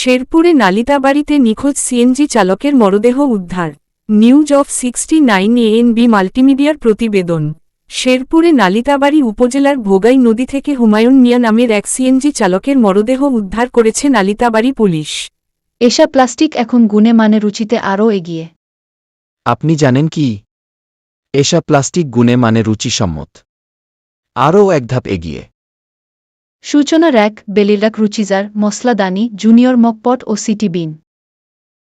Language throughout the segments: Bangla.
শেরপুরে নালিতাবাড়িতে নিখোঁজ সিএনজি চালকের মরদেহ উদ্ধার। News of sixty nine ANB মাল্টিমিডিয়ার প্রতিবেদন। শেরপুরে নালিতাবাড়ি উপজেলার ভোগাই নদী থেকে হুমায়ুন মিয়া নামের এক সিএনজি চালকের মরদেহ উদ্ধার করেছে নালিতাবাড়ি পুলিশ। এসা প্লাস্টিক এখন গুণে মানে রুচিতে আরও এগিয়ে। আপনি জানেন কি? এসা প্লাস্টিক গুণে মানে রুচিসম্মত। আরও এক ধাপ এগিয়ে। সূচনা র্যাক বেলিরাক রুচিজার মশলাদানি জুনিয়র মকপট ও সিটি বিন।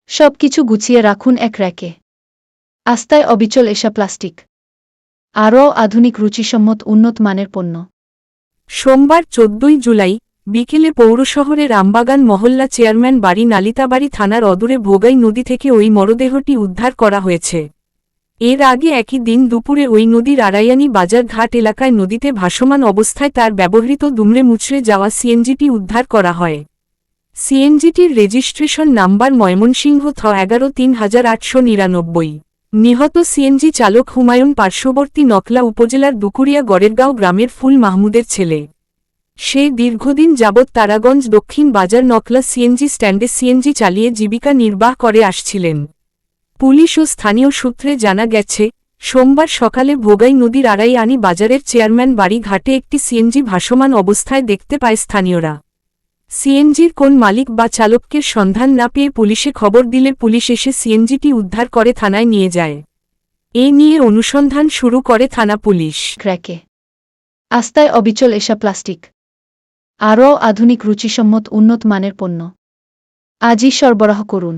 সব কিছু গুছিয়ে রাখুন এক র্যাকে। আস্তায় অবিচল এসা প্লাস্টিক। আরও আধুনিক রুচিসম্মত উন্নত মানের পণ্য। সোমবার চোদ্দই জুলাই, বিকেলে পৌরশহরের রামবাগান মহল্লা চেয়ারম্যান বাড়ি নালিতাবাড়ি থানার অদূরে ভোগাই নদী থেকে ওই মরদেহটি উদ্ধার করা হয়েছে। এর আগে একই দিন দুপুরে ওই নদীর আড়াইয়ানি বাজার ঘাট এলাকায় নদীতে ভাসমান অবস্থায় তার ব্যবহৃত দুমড়ে মুচড়ে যাওয়া সিএনজিটি উদ্ধার করা হয়। সিএনজিটির রেজিস্ট্রেশন নাম্বার ময়মনসিংহ থ এগারো তিন হাজার আটশো নিরানব্বই। নিহত সিএনজি চালক হুমায়ুন পার্শ্ববর্তী নকলা উপজেলার দুকুরিয়া গড়েরগাঁও গ্রামের ফুল মাহমুদের ছেলে। সে দীর্ঘদিন যাবৎ তারাগঞ্জ দক্ষিণ বাজার নকলা সিএনজি স্ট্যান্ডে সিএনজি চালিয়ে জীবিকা নির্বাহ করে আসছিলেন। পুলিশ ও স্থানীয় সূত্রে জানা গেছে, সোমবার সকালে ভোগাই নদীর আড়াই আনি বাজারের চেয়ারম্যান বাড়ি ঘাটে একটি সিএনজি ভাসমান অবস্থায় দেখতে পায় স্থানীয়রা। সিএনজির কোন মালিক বা চালককে সন্ধান না পেয়ে পুলিশে খবর দিলে পুলিশ এসে সিএনজিটি উদ্ধার করে থানায় নিয়ে যায়। এ নিয়ে অনুসন্ধান শুরু করে থানা পুলিশ। ক্র্যাকে। আস্তায় অবিচল এসা প্লাস্টিক। আরও আধুনিক রুচিসম্মত উন্নত মানের পণ্য। আজই সরবরাহ করুন।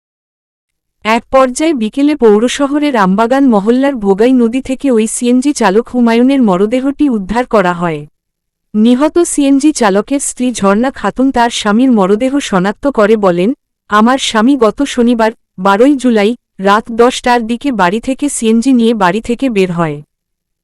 এক পর্যায়ে বিকেলে পৌরশহরের আমবাগান মহল্লার ভোগাই নদী থেকে ওই সিএনজি চালক হুমায়ুনের মরদেহটি উদ্ধার করা হয়। নিহত সিএনজি চালকের স্ত্রী ঝর্ণা খাতুন তার স্বামীর মরদেহ শনাক্ত করে বলেন, আমার স্বামী গত শনিবার, বারোই জুলাই, রাত দশটার দিকে বাড়ি থেকে সিএনজি নিয়ে বাড়ি থেকে বের হয়।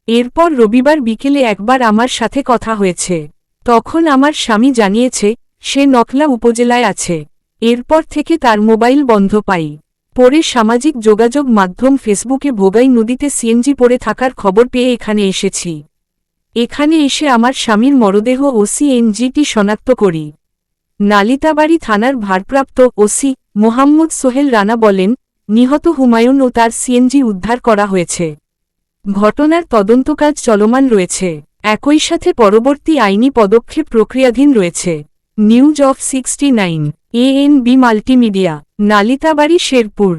এরপর রবিবার বিকেলে একবার আমার সাথে কথা হয়েছে। তখন আমার স্বামী জানিয়েছে, সে নকলা উপজেলায় আছে। এরপর থেকে তার মোবাইল বন্ধ পাই। পরে সামাজিক যোগাযোগ মাধ্যম ফেসবুকে ভোগাই নদীতে সিএনজি পড়ে থাকার খবর পেয়ে এখানে এসেছি। এখানে এসে আমার স্বামীর মরদেহ ও সিএনজিটি শনাক্ত করি। নালিতাবাড়ি থানার ভারপ্রাপ্ত ওসি মোহাম্মদ সোহেল রানা বলেন, নিহত হুমায়ুন ও তার সিএনজি উদ্ধার করা হয়েছে। ঘটনার তদন্তকাজ চলমান রয়েছে। একই সাথে পরবর্তী আইনি পদক্ষেপ প্রক্রিয়াধীন রয়েছে। News of sixty nine, ANB multimedia. Nalitabari Sherpur.